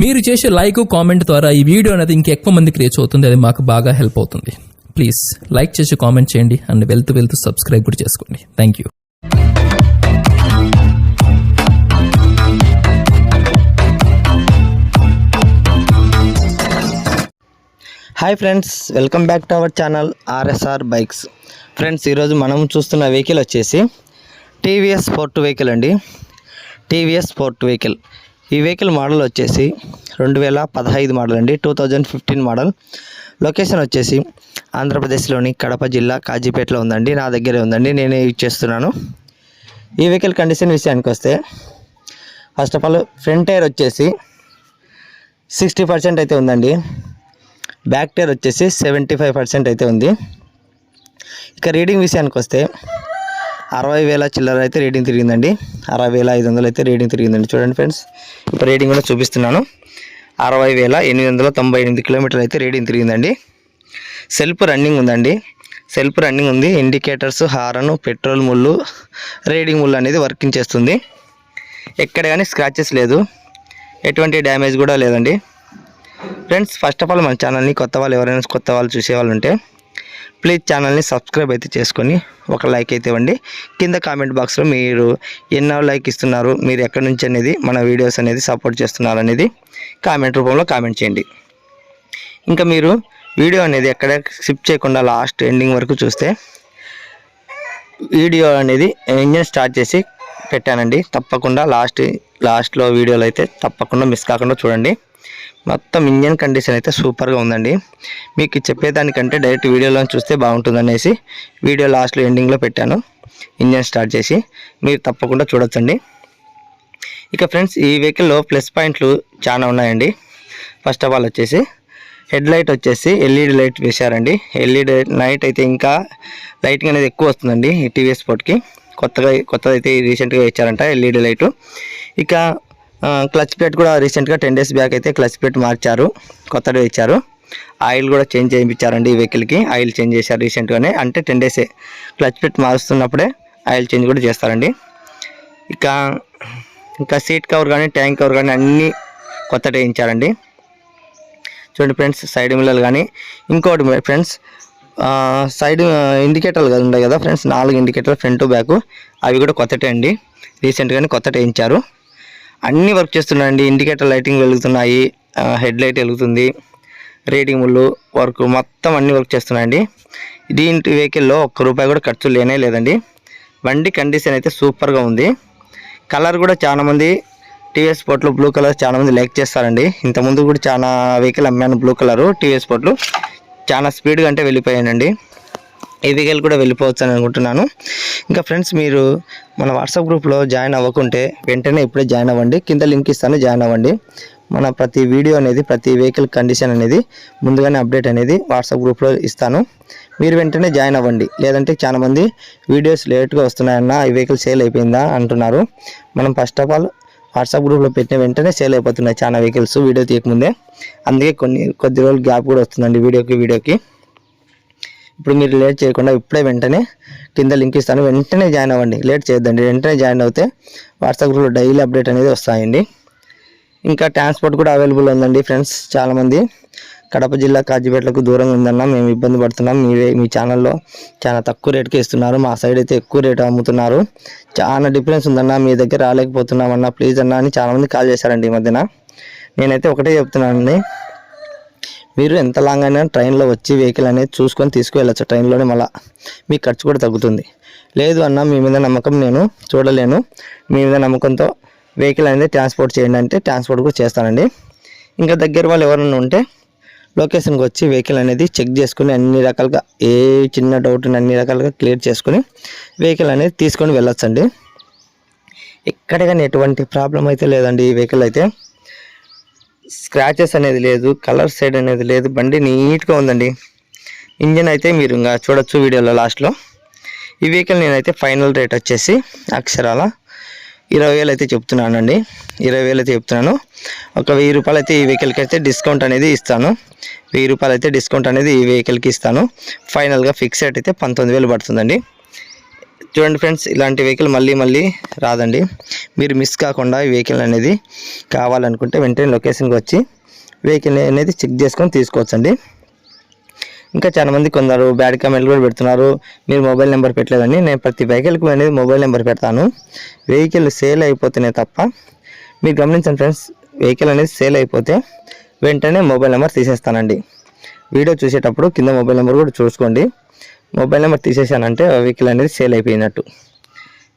మీరు చేసే like comment ద్వారా ఈ వీడియో అనేది ఇంకెక్కువ మందికి రీచ్ అవుతుంది. అది మాకు బాగా హెల్ప్ అవుతుంది. ప్లీజ్ లైక్ చేసి కామెంట్ చేయండి అండ్ వెళ్తూ వెళ్తూ సబ్స్క్రైబ్ కూడా చేసుకోండి. Thank you hi friends welcome back to our channel RSR bikes friends ఈరోజు మనం చూస్తున్న వెహికల్ వచ్చేసి టీవీఎస్ స్పోర్ట్ వెహికల్ అండి. టీవీఎస్ స్పోర్ట్ వెహికల్ ఈ వెహికల్ మోడల్ వచ్చేసి రెండు వేల పదహైదు మోడల్ అండి two thousand fifteen model. Location వచ్చేసి ఆంధ్రప్రదేశ్లోని కడప జిల్లా కాజీపేటలో ఉందండి నా దగ్గరే ఉందండి నేనే యూజ్ చేస్తున్నాను. ఈ వెహికల్ కండిషన్ విషయానికి వస్తే first of all front tyre వచ్చేసి సిక్స్టీ పర్సెంట్ అయితే ఉందండి బ్యాక్ టైర్ వచ్చేసి సెవెంటీ ఫైవ్ పర్సెంట్ అయితే ఉంది. ఇక రీడింగ్ విషయానికి వస్తే అరవై వేల చిల్లర అయితే రేటింగ్ తిరిగిందండి. అరవై వేల ఐదు వందలు అయితే రేటింగ్ తిరిగిందండి. చూడండి ఫ్రెండ్స్ ఇప్పుడు రేటింగ్ కూడా చూపిస్తున్నాను. అరవై వేల ఎనిమిది వందల తొంభై ఎనిమిది కిలోమీటర్లు అయితే రేటింగ్ తిరిగిందండి. సెల్ఫ్ రన్నింగ్ ఉందండి. సెల్ఫ్ రన్నింగ్ ఉంది. ఇండికేటర్స్ హారన్ పెట్రోల్ ముళ్ళు రేడింగ్ ముళ్ళు అనేది వర్కింగ్ చేస్తుంది. ఎక్కడ కానీ స్క్రాచెస్ లేదు. ఎటువంటి డ్యామేజ్ కూడా లేదండి. ఫ్రెండ్స్ ఫస్ట్ ఆఫ్ ఆల్ మన ఛానల్ని కొత్త వాళ్ళు ఎవరైనా కొత్త వాళ్ళు చూసే వాళ్ళు ఉంటే ప్లీజ్ ఛానల్ని సబ్స్క్రైబ్ అయితే చేసుకొని ఒక లైక్ అయితే ఇవ్వండి. కింద కామెంట్ బాక్స్లో మీరు ఎన్నో లైక్ ఇస్తున్నారు మీరు ఎక్కడి నుంచి అనేది మన వీడియోస్ అనేది సపోర్ట్ చేస్తున్నారు అనేది కామెంట్ రూపంలో కామెంట్ చేయండి. ఇంకా మీరు వీడియో అనేది ఎక్కడ స్కిప్ చేయకుండా లాస్ట్ ఎండింగ్ వరకు చూస్తే వీడియో అనేది ఇంజన్ స్టార్ట్ చేసి పెట్టానండి. తప్పకుండా లాస్ట్ లాస్ట్లో వీడియోలు అయితే తప్పకుండా మిస్ కాకుండా చూడండి. మొత్తం ఇంజన్ కండిషన్ అయితే సూపర్గా ఉందండి. మీకు చెప్పేదానికంటే డైరెక్ట్ వీడియోలో చూస్తే బాగుంటుంది అనేసి వీడియో లాస్ట్లో ఎండింగ్లో పెట్టాను. ఇంజన్ స్టార్ట్ చేసి మీరు తప్పకుండా చూడొచ్చండి. ఇక ఫ్రెండ్స్ ఈ వెహికల్లో ప్లస్ పాయింట్లు చాలా ఉన్నాయండి. ఫస్ట్ ఆఫ్ ఆల్ వచ్చేసి హెడ్ లైట్ వచ్చేసి ఎల్ఈడి లైట్ వేశారండి. ఎల్ఈడి నైట్ అయితే ఇంకా లైటింగ్ అనేది ఎక్కువ వస్తుందండి ఈ టీవీఎస్ స్పోర్ట్కి కొత్తగా కొత్తది అయితే రీసెంట్గా ఇచ్చారంట ఎల్ఈడి లైటు ఇక క్లచ్ ప్లేట్ కూడా రీసెంట్గా టెన్ డేస్ బ్యాక్ అయితే క్లచ్ ప్లేట్ మార్చారు. కొత్తగా ఇచ్చారు. ఆయిల్ కూడా చేంజ్ చేయించారండి ఈ వెహికల్కి. ఆయిల్ చేంజ్ చేశారు రీసెంట్గానే. అంటే టెన్ డేసే క్లచ్ ప్లేట్ మారుస్తున్నప్పుడే ఆయిల్ చేంజ్ కూడా చేస్తారండి. ఇక ఇంకా సీట్ కవర్ కానీ ట్యాంక్ కవర్ కానీ అన్నీ కొత్త వేయించారండి. చూడండి ఫ్రెండ్స్ సైడ్ మిల్లలు కానీ. ఇంకోటి ఫ్రెండ్స్ సైడ్ ఇండికేటర్లు కదా ఉన్నాయి కదా ఫ్రెండ్స్ నాలుగు ఇండికేటర్లు ఫ్రంట్ బ్యాక్. అవి కూడా కొత్తటే అండి. రీసెంట్గానే కొత్తట వేయించారు. అన్నీ వర్క్ చేస్తున్నాయండి. ఇండికేటర్ లైటింగ్ వెలుగుతున్నాయి. హెడ్ లైట్ వెలుగుతుంది. రేటింగ్ ముళ్ళు వర్క్ మొత్తం అన్నీ వర్క్ చేస్తున్నాయండి. దీంట్ వెహికల్లో ఒక్క రూపాయి కూడా ఖర్చు లేనే లేదండి. బండి కండిషన్ అయితే సూపర్గా ఉంది. కలర్ కూడా చాలామంది టీవీఎస్ స్పోర్ట్లో బ్లూ కలర్ చాలామంది లైక్ చేస్తారండి. ఇంతకుముందు కూడా చాలా వెహికల్ అమ్మాను బ్లూ కలరు టీవీఎస్ స్పోర్ట్లు చాలా స్పీడ్గా అంటే వెళ్ళిపోయానండి. ఈ వెహికల్ కూడా వెళ్ళిపోవచ్చు అని అనుకుంటున్నాను. ఇంకా ఫ్రెండ్స్ మీరు మన వాట్సాప్ గ్రూప్లో జాయిన్ అవ్వకుంటే వెంటనే ఇప్పుడే జాయిన్ అవ్వండి. కింద లింక్ ఇస్తాను జాయిన్ అవ్వండి. మన ప్రతి వీడియో అనేది ప్రతి వెహికల్ కండిషన్ అనేది ముందుగానే అప్డేట్ అనేది వాట్సాప్ గ్రూప్లో ఇస్తాను. మీరు వెంటనే జాయిన్ అవ్వండి. లేదంటే చాలామంది వీడియోస్ లేట్గా వస్తున్నాయన్న ఈ వెహికల్ సేల్ అయిపోయిందా అంటున్నారు. మనం ఫస్ట్ ఆఫ్ ఆల్ వాట్సాప్ గ్రూప్లో పెట్టిన వెంటనే సేల్ అయిపోతున్నాయి చాలా వెహికల్స్ వీడియో తీయకముందే. అందుకే కొన్ని కొద్ది రోజులు గ్యాప్ కూడా వస్తుందండి వీడియోకి వీడియోకి. ఇప్పుడు మీరు లేట్ చేయకుండా ఇప్పుడే వెంటనే కింద లింక్ ఇస్తాను. వెంటనే జాయిన్ అవ్వండి. లేట్ చేయొద్దండి. వెంటనే జాయిన్ అవుతే వాట్సాప్ గ్రూప్లో డైలీ అప్డేట్ అనేది వస్తాయండి. ఇంకా ట్రాన్స్పోర్ట్ కూడా అవైలబుల్ ఉందండి ఫ్రెండ్స్ చాలామంది. కడప జిల్లా కాజీపేటలకు దూరంగా ఉందన్న మేము ఇబ్బంది పడుతున్నాం. మీరే మీ ఛానల్లో చాలా తక్కువ రేట్కి ఇస్తున్నారు. మా సైడ్ అయితే ఎక్కువ రేటు అమ్ముతున్నారు. చాలా డిఫరెన్స్ ఉందన్న మీ దగ్గర రాలేకపోతున్నామన్నా ప్లీజ్ అన్న అని చాలామంది కాల్ చేశారండి ఈ మధ్యన. నేనైతే ఒకటే చెప్తున్నానండి. మీరు ఎంత లాంగ్ అయినా ట్రైన్లో వచ్చి వెహికల్ అనేది చూసుకొని తీసుకువెళ్ళచ్చు. ట్రైన్లోనే మళ్ళా మీ ఖర్చు కూడా తగ్గుతుంది. లేదు అన్న మీ మీద నమ్మకం నేను చూడలేను. మీ మీద నమ్మకంతో వెహికల్ అనేది ట్రాన్స్పోర్ట్ చేయండి అంటే ట్రాన్స్పోర్ట్ కూడా చేస్తానండి. ఇంకా దగ్గర వాళ్ళు ఎవరైనా ఉంటే లొకేషన్కి వచ్చి వెహికల్ అనేది చెక్ చేసుకుని అన్ని రకాలుగా ఏ చిన్న డౌట్ అన్ని రకాలుగా క్లియర్ చేసుకుని వెహికల్ అనేది తీసుకొని వెళ్ళొచ్చండి. ఎక్కడ కానీ ఎటువంటి ప్రాబ్లం అయితే లేదండి ఈ వెహికల్ అయితే. స్క్రాచెస్ అనేది లేదు కలర్ షేడ్ అనేది లేదు బండి నీట్గా ఉందండి. ఇంజన్ అయితే మీరు ఇంకా చూడొచ్చు వీడియోలో లాస్ట్లో. ఈ వెహికల్ నేనైతే ఫైనల్ రేట్ వచ్చేసి అక్షరాల ఇరవై వేలు అయితే చెప్తున్నానండి. ఇరవై వేలు అయితే చెప్తున్నాను. ఒక వెయ్యి రూపాయలు అయితే ఈ వెహికల్కి అయితే డిస్కౌంట్ అనేది ఇస్తాను. వెయ్యి రూపాయలు అయితే డిస్కౌంట్ అనేది ఈ వెహికల్కి ఇస్తాను. ఫైనల్గా ఫిక్స్ రేట్ అయితే పంతొమ్మిది వేలు పడుతుందండి. చూడండి ఫ్రెండ్స్ ఇలాంటి వెహికల్ మళ్ళీ మళ్ళీ రాదండి. మీరు మిస్ కాకుండా ఈ వెహికల్ అనేది కావాలనుకుంటే వెంటనే లొకేషన్కి వచ్చి వెహికల్ అనేది చెక్ చేసుకొని తీసుకోవచ్చండి. ఇంకా చాలా మంది కొందరు బ్యాడ్ కామెంట్లు కూడా పెడుతున్నారు. మీరు మొబైల్ నెంబర్ పెట్టలేదని. నేను ప్రతి వెహికల్కి అనేది మొబైల్ నెంబర్ పెడతాను. వెహికల్ సేల్ అయిపోతేనే తప్ప మీరు గమనించండి ఫ్రెండ్స్ వెహికల్ అనేది సేల్ అయిపోతే వెంటనే మొబైల్ నెంబర్ తీసేస్తానండి. వీడియో చూసేటప్పుడు కింద మొబైల్ నెంబర్ కూడా చూసుకోండి. మొబైల్ నెంబర్ తీసేసానంటే ఆ వెహికల్ అనేది సేల్ అయిపోయినట్టు.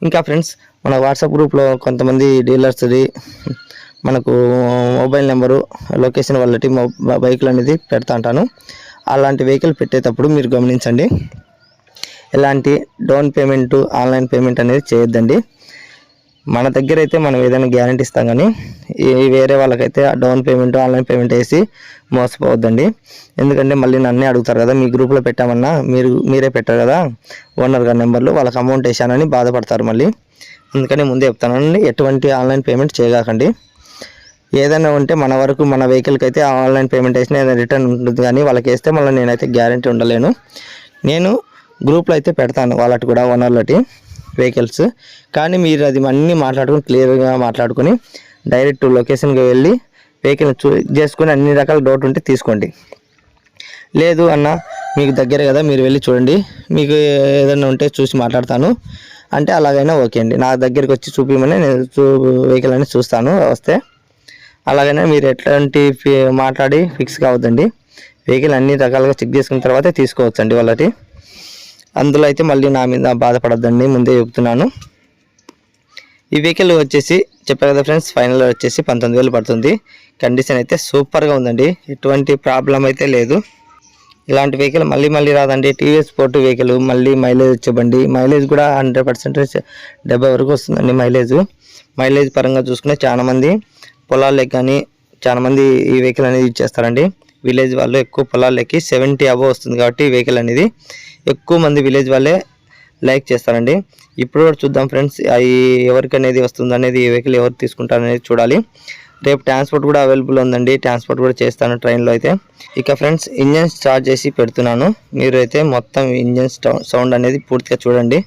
ఇంకా ఫ్రెండ్స్ మన వాట్సాప్ గ్రూప్లో కొంతమంది డీలర్స్ది మనకు మొబైల్ నెంబరు లొకేషన్ వాళ్ళటి బైకులు అనేది పెడతా ఉంటాను. అలాంటి వెహికల్ పెట్టేటప్పుడు మీరు గమనించండి. ఎలాంటి డౌన్ పేమెంట్ ఆన్లైన్ పేమెంట్ అనేది చేయొద్దండి. మన దగ్గర అయితే మనం ఏదైనా గ్యారంటీ ఇస్తాం కానీ ఈ వేరే వాళ్ళకైతే డౌన్ పేమెంట్ ఆన్లైన్ పేమెంట్ వేసి మోసపోవద్దండి. ఎందుకంటే మళ్ళీ నన్నే అడుగుతారు కదా మీ గ్రూప్లో పెట్టామన్నా మీరు మీరే పెట్టారు కదా ఓనర్ గారి నెంబర్లు వాళ్ళకి అమౌంట్ వేసానని బాధపడతారు మళ్ళీ. అందుకని ముందే చెప్తానండి ఎటువంటి ఆన్లైన్ పేమెంట్ చేయగాకండి. ఏదైనా ఉంటే మన వరకు మన వెహికల్కి అయితే ఆన్లైన్ పేమెంట్ వేసినా ఏదైనా రిటర్న్ ఉంటుంది కానీ వాళ్ళకి వేస్తే మళ్ళీ నేనైతే గ్యారంటీ ఉండలేను. నేను గ్రూప్లో అయితే పెడతాను వాళ్ళటి కూడా ఓనర్లటి వెహికల్స్ కానీ మీరు అది అన్నీ మాట్లాడుకుని క్లియర్గా మాట్లాడుకొని డైరెక్ట్ లొకేషన్కి వెళ్ళి వెహికల్ చూ చేసుకొని అన్ని రకాల డౌట్ ఉంటే తీసుకోండి. లేదు అన్న మీకు దగ్గర కదా మీరు వెళ్ళి చూడండి. మీకు ఏదైనా ఉంటే చూసి మాట్లాడతాను. అంటే అలాగైనా ఓకే అండి. నా దగ్గరికి వచ్చి చూపించమని నేను చూ వెహికల్ అనేది చూస్తాను వస్తే అలాగైనా మీరు ఎట్లాంటి మాట్లాడి ఫిక్స్ కావద్దండి. వెహికల్ అన్ని రకాలుగా చెక్ చేసుకున్న తర్వాతే తీసుకోవచ్చండి వాళ్ళటి అందులో అయితే మళ్ళీ నా మీద బాధపడద్దండి ముందే చెప్తున్నాను. ఈ వెహికల్ వచ్చేసి చెప్పారు కదా ఫ్రెండ్స్ ఫైనల్ వచ్చేసి పంతొమ్మిది వేలు పడుతుంది. కండిషన్ అయితే సూపర్గా ఉందండి ఎటువంటి ప్రాబ్లం అయితే లేదు. ఇలాంటి వెహికల్ మళ్ళీ మళ్ళీ రాదండి టీవీఎస్ స్పోర్ట్ వెహికల్ మళ్ళీ మైలేజ్ వచ్చే బండి. మైలేజ్ కూడా హండ్రెడ్ పర్సెంటేజ్ డెబ్బై వరకు వస్తుందండి మైలేజ్ మైలేజ్ పరంగా చూసుకునే చాలామంది పొలాలకి పొలాలకు కానీ చాలా మంది ఈ వెహికల్ అనేది యూజ్ చేస్తారండి. విలేజ్ వాళ్ళు ఎక్కువ పొలాలకి సెవెంటీ అబవ్ వస్తుంది కాబట్టి ఈ వెహికల్ అనేది ఎక్కువ మంది విలేజ్ వాళ్ళే లైక్ చేస్తారండి. ఇప్పుడు కూడా చూద్దాం ఫ్రెండ్స్ అవి ఎవరికి అనేది వస్తుంది అనేది ఈ వెహికల్ ఎవరు తీసుకుంటారు అనేది చూడాలి. రేపు ట్రాన్స్పోర్ట్ కూడా అవైలబుల్ ఉందండి. ట్రాన్స్పోర్ట్ కూడా చేస్తాను ట్రైన్లో అయితే. ఇక ఫ్రెండ్స్ ఇంజన్ స్టార్ట్ చేసి పెడుతున్నాను. మీరు అయితే మొత్తం ఇంజన్ సౌండ్ అనేది పూర్తిగా చూడండి.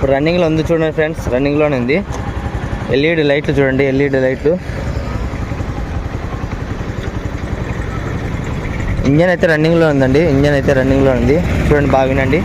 ఇప్పుడు రన్నింగ్లో ఉంది చూడండి ఫ్రెండ్స్ రన్నింగ్లోనే ఉంది. ఎల్ఈడి లైట్లు చూడండి ఎల్ఈడి లైట్లు. ఇంజన్ అయితే రన్నింగ్లో ఉందండి ఇంజన్ అయితే రన్నింగ్లో ఉంది. చూడండి బాగా వినండి